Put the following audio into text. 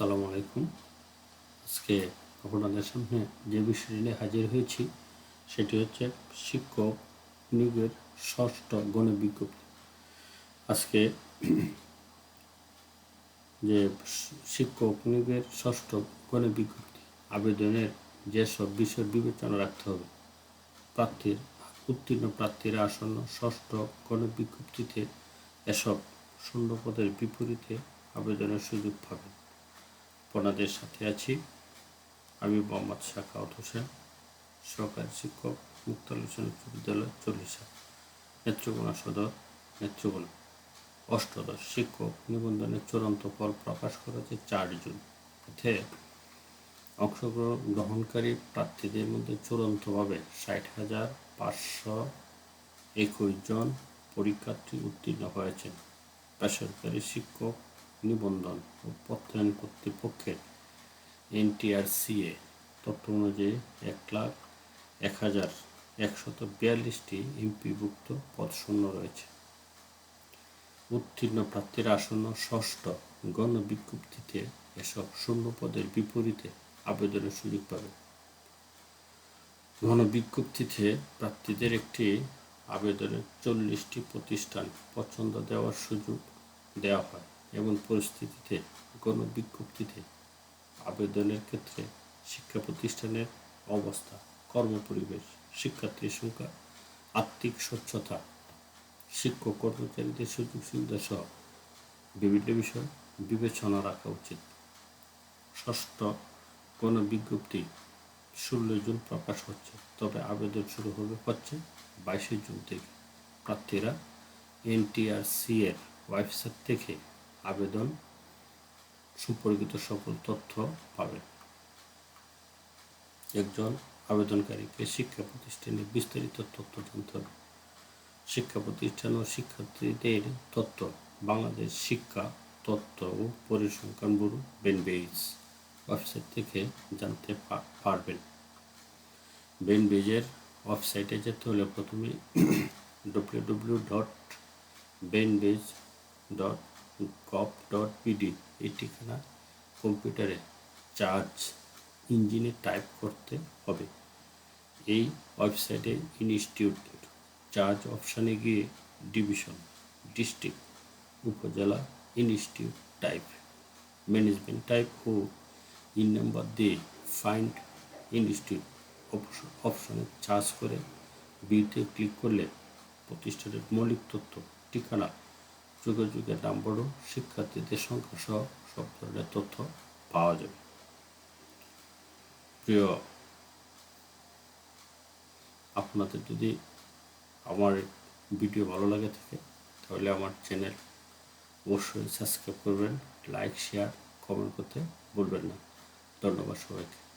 আসসালামু আলাইকুম। আজকে আপনাদের সামনে যে বিষয়টি নিয়ে হাজির হয়েছি, সেটি হচ্ছে শিক্ষক নিয়োগের ষষ্ঠ গণ বিজ্ঞপ্তি। আজকে যে শিক্ষক নিয়োগের ষষ্ঠ গণ বিজ্ঞপ্তি, আবেদনের যেসব বিষয় বিবেচনা রাখতে হবে, প্রার্থীর উত্তীর্ণ প্রার্থীরা আসন্ন ষষ্ঠ গণ বিজ্ঞপ্তিতে এসব শূন্য পদের বিপরীতে আবেদনের সুযোগ পাবেন। আপনাদের সাথে আছি। আমি মোহাম্মদ শাখাউত হোসেন, সহকারী শিক্ষক মুক্তালোচন উচ্চ বিদ্যালয় চল্লিশা নেত্রকোনা সদর নেত্রকোনা। অষ্টদশ শিক্ষক নিবন্ধনের চূড়ান্ত ফল প্রকাশ করেছে চার জুন। এতে অংশগ্রহণ গ্রহণকারী প্রার্থীদের মধ্যে চূড়ান্তভাবে ষাট হাজার পাঁচশো একুশ জন পরীক্ষার্থী উত্তীর্ণ হয়েছেন। বেসরকারি শিক্ষক নিবন্ধন ও প্রত্যয়ন কর্তৃপক্ষের এনটিআরসিএ তথ্য অনুযায়ী এক লাখ এক হাজার একশত বিয়াল্লিশটি এমপিভুক্ত পদ শূন্য রয়েছে। উত্তীর্ণ প্রার্থীর আসন্ন ষষ্ঠ গণবিজ্ঞপ্তিতে এসব শূন্য পদের বিপরীতে আবেদনের সুযোগ পাবে। গণবিজ্ঞপ্তিতে প্রার্থীদের একটি আবেদনের চল্লিশটি প্রতিষ্ঠান পছন্দ দেওয়ার সুযোগ দেওয়া হয়। এমন পরিস্থিতিতে, গণবিজ্ঞপ্তিতে, আবেদনের ক্ষেত্রে, শিক্ষা প্রতিষ্ঠানের অবস্থা, কর্মপরিবেশ, শিক্ষার্থীর সংখ্যা, আর্থিক স্বচ্ছতা, শিক্ষক কর্মচারীদের সুযোগ সুবিধা সহ বিভিন্ন বিষয় বিবেচনা রাখা উচিত। ষষ্ঠ কোনো বিজ্ঞপ্তি ষোলো জুন প্রকাশ হচ্ছে, তবে আবেদন শুরু হবে হচ্ছে বাইশে জুন থেকে। প্রার্থীরা এনটিআরসি এর ওয়েবসাইট থেকে আবেদন সম্পর্কিত সকল তথ্য পাবেন একজন আবেদনকারীকে শিক্ষা প্রতিষ্ঠানের বিস্তারিত তথ্য জানতে হবে। শিক্ষা প্রতিষ্ঠান ও শিক্ষার্থীদের তথ্য, বাংলাদেশ শিক্ষা তথ্য ও পরিসংখ্যান ব্যুরো, বেনবেইজ ওয়েবসাইট থেকে জানতে পারবেন। বেনবেজের ওয়েবসাইটে যেতে হলে প্রথমে W W dot BANBEIS dot gov dot B D এই ঠিকানা কম্পিউটারে চার্জ ইঞ্জিনে টাইপ করতে হবে। এই ওয়েবসাইটে ইনস্টিটিউট চার্জ অপশানে গিয়ে division district upazila institute type management type ও ইন নাম্বার দিয়ে ফাইন্ড ইনস্টিটিউট অপশনে চার্জ করে বিতে ক্লিক করলে প্রতিষ্ঠানের মৌলিক তথ্য, ঠিকানা যোগাযোগের নাম্বারও শিক্ষার্থীদের সংখ্যা সহ সব ধরনের তথ্য পাওয়া যাবে। প্রিয়, আপনাদের যদি আমার ভিডিও ভালো লাগে থাকে, তাহলে আমার চ্যানেল অবশ্যই সাবস্ক্রাইব করবেন, লাইক, শেয়ার, কমেন্ট করতে ভুলবেন না। ধন্যবাদ সবাইকে।